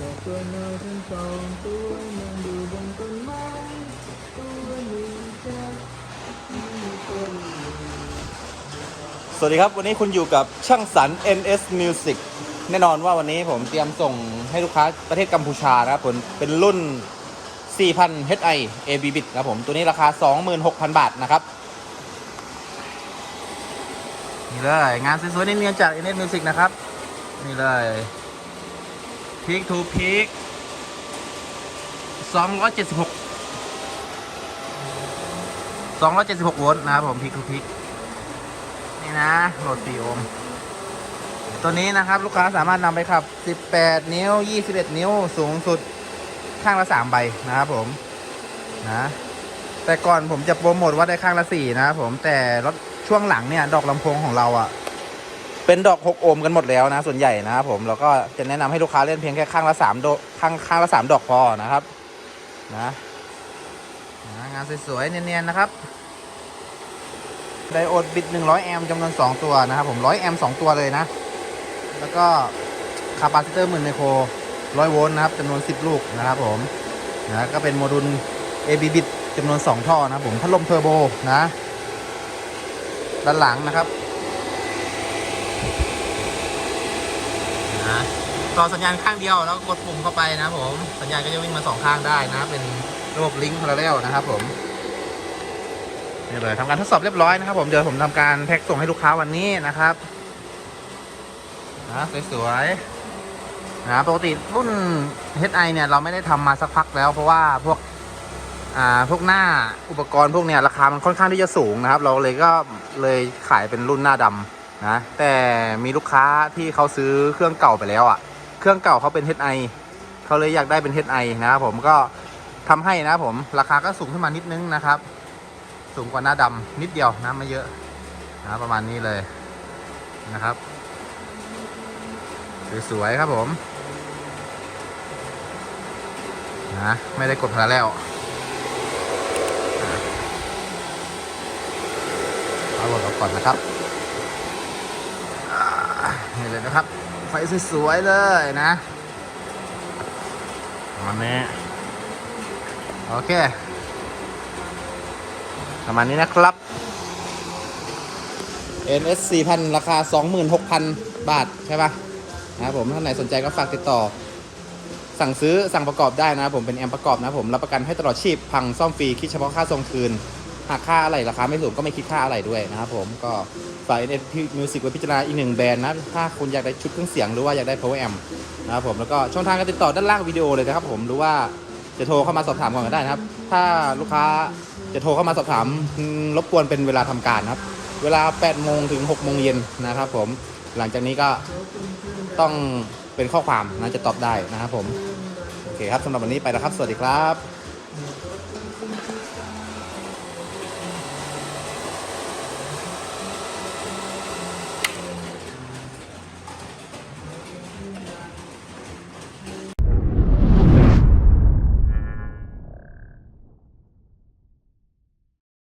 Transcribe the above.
บอกตัวนอยทั้งสองตัวนั่งอยู่บนต้นไม้ตัวหนึ่งจะมีตัวหนึ่งสวัสดีครับ วันนี้คุณอยู่กับช่างสรร NS Music แน่นอนว่าวันนี้ผมเตรียมส่งให้ลูกค้าประเทศกัมพูชานะครับผมเป็นรุ่น 4,000 HI AB bit ครับผม ตัวนี้ราคา 26,000 บาทนะครับนี่เลยงานสวยๆนี่เนียนๆจาก NS Music นะครับ นี่เลย พีคทูพีค276 276โวลต์นะครับผมพีคทูพีคนี่นะโหลด4โอห์มตัวนี้นะครับ ลูกค้าสามารถนำไปขับ 18 นิ้ว 21 นิ้วสูงสุดข้างละ 3 ใบนะครับผมนะ แต่ก่อนผมจะโปรโมทว่าได้ข้างละ 4 นะครับผมแต่รถช่วงหลังเนี่ย ดอกลำโพงของเราอะ่ะ เป็นดอก6โอห์มกันหมดแล้วนะ ส่วนใหญ่นะครับผมแล้วก็จะแนะนำให้ลูกค้าเล่นเพียงแค่ข้างละ3โดข้างข้างละ3ดอกพอนะครับนะนะงานสวยๆเนียนๆนะครับไดโอดบิด 100 แอมป์จำนวน 2 ตัวนะครับผม 100 แอมป์2ตัวเลยนะ แล้วก็คาปาซิเตอร์หมื่นไมโคร 100 โวลต์นะครับจำนวน 10 ลูกนะครับผมนะก็เป็นโมดูล AB bit จำนวน 2 ท่อนะครับผมพัดลมเทอร์โบนะ ด้านหลังนะครับนะ ต่อสัญญาณข้างเดียวแล้วกดปุ่มเข้าไปนะผมสัญญาณก็จะวิ่งมาสองข้างได้นะ เป็นระบบลิงก์พาราเรลนะครับผมนี่เลยทำการทดสอบเรียบร้อยนะครับผมเดี๋ยวผมทำการแพ็กส่งให้ลูกค้าวันนี้นะครับนะสวยๆนะปกติรุ่น HI เนี่ยเราไม่ได้ทำมาสักพักแล้วเพราะว่าพวกอ่าพวกหน้าอุปกรณ์พวกเนี้ยราคามันค่อนข้างที่จะสูงนะครับ เราเลยก็เลยขายเป็นรุ่นหน้าดำนะแต่มีลูกค้าที่เขาซื้อเครื่องเก่าไปแล้วอะ่ะ เครื่องเก่าเขาเป็น HI เขาเลยอยากได้เป็น HI นะครับผมก็ทำให้นะผมราคาก็สูงขึ้นมานิดนึงนะครับ สูงกว่าหน้าดำนิดเดียวนะไม่เยอะนะประมาณนี้เลยนะครับสวยๆครับผมนะไม่ได้กดพลาแล้วเอาหมดเราก่อนนะครับนี่เลยนะครับ ไฟสวยๆเลยนะประมาณนี้โอเคประมาณนี้นะครับ NS 4,000 ราคา 26,000 บาท ใช่ปะนะครับผมท่านไหนสนใจก็ฝากติดต่อ สั่งซื้อสั่งประกอบได้นะผมเป็นแอมประกอบนะผม รับประกันให้ตลอดชีพ พังซ่อมฟรี คิดเฉพาะค่าส่งคืน หากค่าอะไรราคาไม่สูงก็ไม่คิดค่าอะไรด้วยนะครับผมก็ฝาก NS Music ไว้พิจารณาอีกหนึ่งแบรนด์นะถ้าคุณอยากได้ชุดเครื่องเสียงหรือว่าอยากได้ power amp นะครับผมแล้วก็ช่องทางการติดต่อด้านล่างวิดีโอเลยนะครับผมหรือว่าจะโทรเข้ามาสอบถามก่อนก็ได้นะครับ ถ้าลูกค้าจะโทรเข้ามาสอบถามรบกวนเป็นเวลาทำการนะครับ เวลา 8 โมงถึง 6 โมงเย็นนะครับผมหลังจากนี้ก็ต้องเป็นข้อความนะจะตอบได้นะครับผม โอเคครับสำหรับวันนี้ไปแล้วครับ สวัสดีครับ